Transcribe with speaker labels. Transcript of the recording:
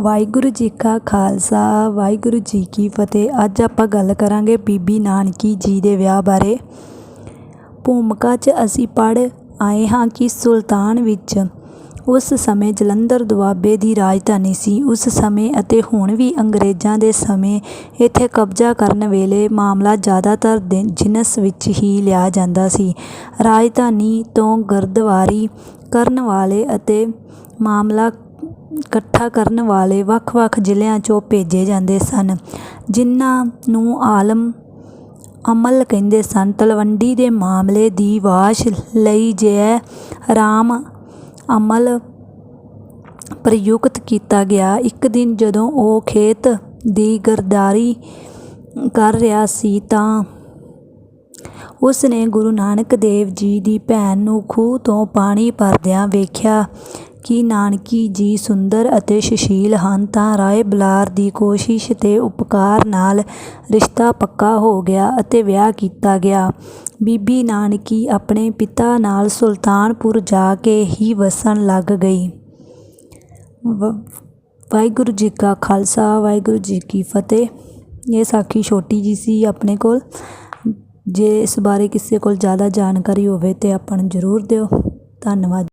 Speaker 1: ਵਾਹਿਗੁਰੂ ਜੀ ਕਾ ਖਾਲਸਾ, ਵਾਹਿਗੁਰੂ ਜੀ ਕੀ ਫਤਿਹ। ਅੱਜ ਆਪਾਂ ਗੱਲ ਕਰਾਂਗੇ ਬੀਬੀ ਨਾਨਕੀ ਜੀ ਦੇ ਵਿਆਹ ਬਾਰੇ। ਭੂਮਿਕਾ 'ਚ ਅਸੀਂ ਪੜ੍ਹ ਆਏ ਹਾਂ ਕਿ ਸੁਲਤਾਨ ਵਿੱਚ ਉਸ ਸਮੇਂ ਜਲੰਧਰ ਦੁਆਬੇ ਦੀ ਰਾਜਧਾਨੀ ਸੀ। ਉਸ ਸਮੇਂ ਅਤੇ ਹੁਣ ਵੀ ਅੰਗਰੇਜ਼ਾਂ ਦੇ ਸਮੇਂ ਇੱਥੇ ਕਬਜ਼ਾ ਕਰਨ ਵੇਲੇ ਮਾਮਲਾ ਜ਼ਿਆਦਾਤਰ ਦਿ ਜਿਨਸ ਵਿੱਚ ਹੀ ਲਿਆ ਜਾਂਦਾ ਸੀ। ਰਾਜਧਾਨੀ ਤੋਂ ਗਰਦਵਾਰੀ ਕਰਨ ਵਾਲੇ ਅਤੇ ਮਾਮਲਾ ਇਕੱਠਾ ਕਰਨ ਵਾਲੇ ਵੱਖ-ਵੱਖ ਜ਼ਿਲ੍ਹਿਆਂ 'ਚੋਂ ਭੇਜੇ ਜਾਂਦੇ ਸਨ, ਜਿਨ੍ਹਾਂ ਨੂੰ ਆਲਮ ਅਮਲ ਕਹਿੰਦੇ ਸਨ। ਤਲਵੰਡੀ ਦੇ ਮਾਮਲੇ ਦੀ ਵਾਸ਼ ਲਈ ਜੈ ਰਾਮ ਅਮਲ ਪ੍ਰਯੁਕਤ ਕੀਤਾ ਗਿਆ। ਇੱਕ ਦਿਨ ਜਦੋਂ ਉਹ ਖੇਤ ਦੀ ਗਰਦਾਰੀ ਕਰ ਰਿਹਾ ਸੀ ਤਾਂ ਉਸ ਨੇ ਗੁਰੂ ਨਾਨਕ ਦੇਵ ਜੀ ਦੀ ਭੈਣ ਨੂੰ ਖੂਹ ਤੋਂ ਪਾਣੀ ਭਰਦਿਆਂ ਵੇਖਿਆ ਕਿ ਨਾਨਕੀ ਜੀ ਸੁੰਦਰ ਅਤੇ ਸੁਸ਼ੀਲ ਹਨ ਤਾਂ ਰਾਏ ਬੁਲਾਰ ਦੀ ਕੋਸ਼ਿਸ਼ ਤੇ ਉਪਕਾਰ ਨਾਲ ਰਿਸ਼ਤਾ ਪੱਕਾ ਹੋ ਗਿਆ ਅਤੇ ਵਿਆਹ ਕੀਤਾ ਗਿਆ। ਬੀਬੀ ਨਾਨਕੀ ਆਪਣੇ ਪਿਤਾ ਨਾਲ ਸੁਲਤਾਨਪੁਰ ਜਾ ਕੇ ਹੀ ਵਸਣ ਲੱਗ ਗਈ। ਵ- ਵਾਹਿਗੁਰੂ ਜੀ ਕਾ ਖਾਲਸਾ, ਵਾਹਿਗੁਰੂ ਜੀ ਕੀ ਫਤਿਹ। ਇਹ ਸਾਖੀ ਛੋਟੀ ਜੀ ਸੀ ਆਪਣੇ ਕੋਲ। ਜੇ ਇਸ ਬਾਰੇ ਕਿਸੇ ਕੋਲ ਜ਼ਿਆਦਾ ਜਾਣਕਾਰੀ ਹੋਵੇ ਤੇ ਆਪਾਂ ਨੂੰ ਜ਼ਰੂਰ ਦਿਓ। ਧੰਨਵਾਦ।